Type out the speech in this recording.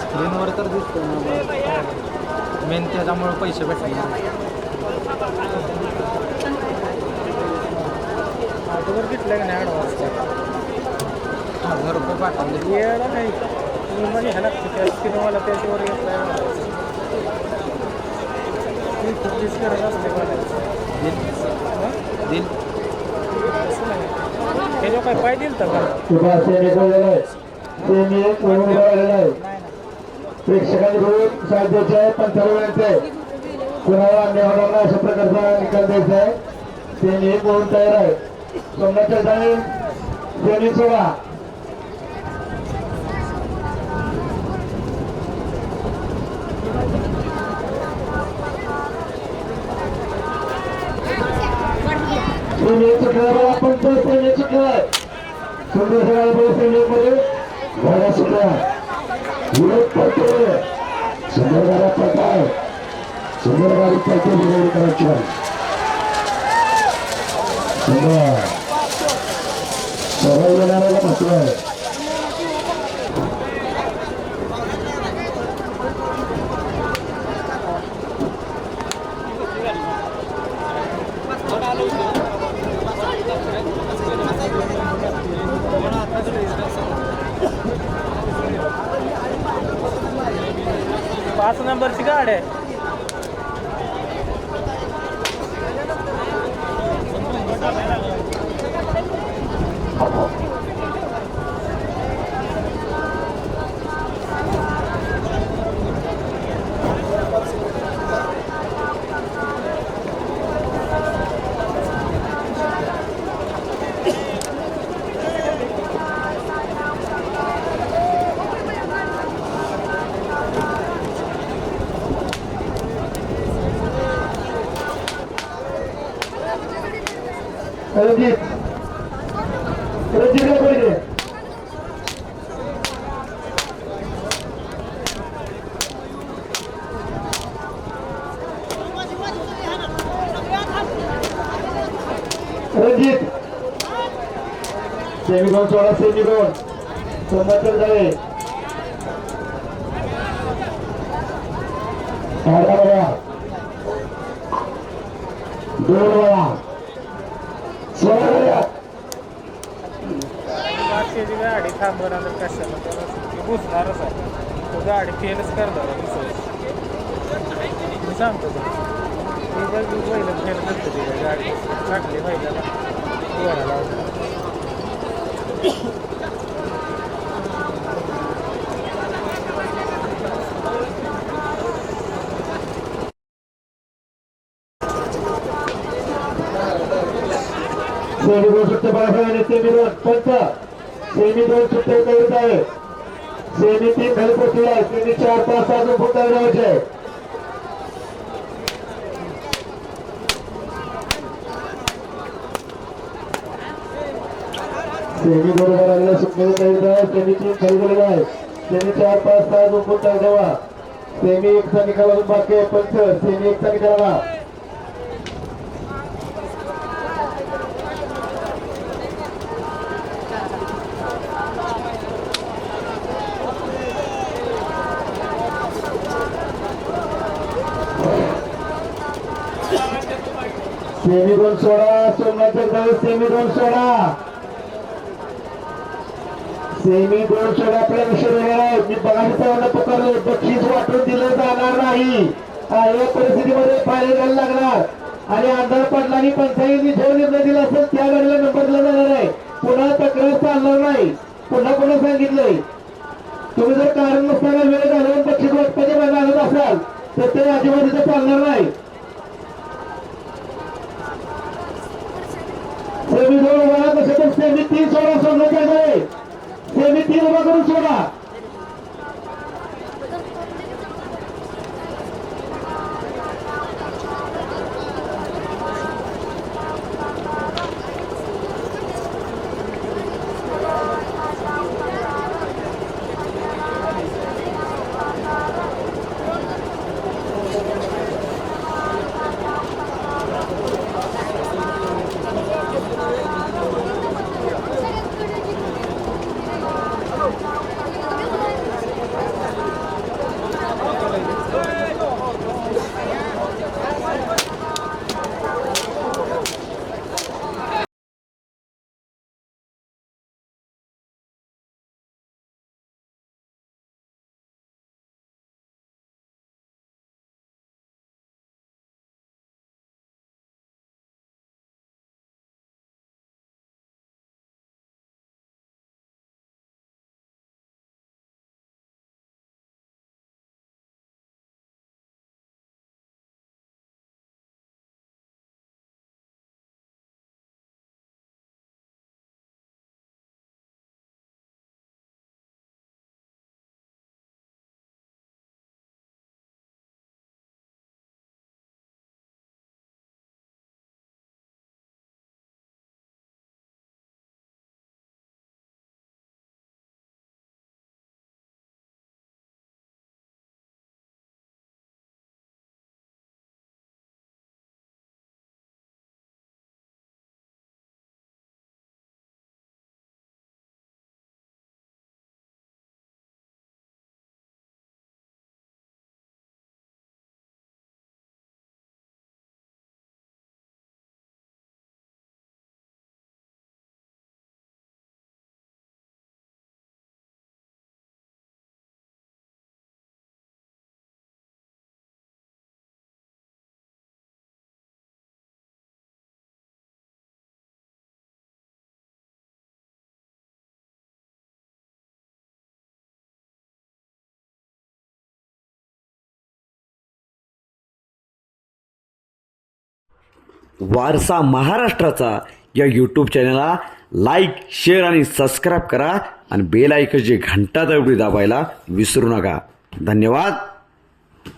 स्क्रीनवर तर दिसतो ना मेन त्याच्यामुळे पैसे भेटले ऑटोवर घेतलं का नाही ॲडव्हान्सचा हजार रुपये पाठवले. यायला नाही. तुम्ही म्हणजे ह्याला त्या स्क्रीनवाला त्याच्यावर घेतला असते बोलायचं दिल दिल असं नाही त्याच्यावर काय पाय दिल तर का किंवा सेमी बोललेलं आहे सेमी एक म्हणून बोललेलं आहे प्रेक्षकांनी साथ द्यायचे आहे पण आहे कुणाला अन्याय होणार अशा प्रकारचा निकाल द्यायचा आहे. त्यांनी एक म्हणून तयार आहे. सोमनाथ चौधरी आपण तो आहे सुंदर घोडा विरोध विरोध येणाऱ्याला महत्त्व आहे पाच नंबरची गाड आहे. रणजित रणजित पाहिजे रणजित सेमी सोळा सेमी दोन सोमवार झाले दोन वेळा सोळा वेळा पाचशेची गाडी थांबवणार कशाला त्याला ती घुसणारच आहे. तो गाडी फेलच करणार आहे मी सांगतो तुला. ती बघ पहिलं फेल करतो ती गाडी. टाकली पहिल्याला उभा लावला. सेमी पंच सेमी दोन सुट्टे करीत आहे. सेमी तीन खाली पोचलेला आहे सेमी चार पाच सहा अजून फुट लावायचे आहे. सेमी बरोबर आलेला सुटलेलं करीत आहे. सेमी तीन खाली गेलेला आहे. सेमी चार पाच सहा अजून फुट ठेवा. सेमी एकचा निकाल अजून बाकी आहे. पंच सेमी एकचा निकाला सेमी दोन सोळा सोमनाथ जगदाळे सेमी गोल सोळा सेमी गोल सोळा आपल्या विषय वेगळा आहे. मी बघायचं पकडलं बक्षीस वाटून दिलं जाणार नाही. या परिस्थितीमध्ये फायनल घायला लागणार. आणि आंधळ पडला आणि पंचायतीने जो निर्णय दिला असेल त्या गाडीला नंबर दिला जाणार आहे पुन्हा तक्रार चालणार नाही पुन्हा पुन्हा सांगितलंय तुम्ही जर कारण नसताना वेळ घालवून बक्षीस वाटपाचे घालत असाल तर ते अजिबात इथं चालणार नाही सेमी दोन उभा तसे तर सेमी तीन सोडा सोडण्यात आहे सेमी तीन उभा करून सोडा. वारसा महाराष्ट्राचा या यूट्यूब चॅनलला लाईक शेअर आणि सबस्क्राईब करा आणि बेल आयकनची घंटा दवडी दाबायला विसरू नका. धन्यवाद.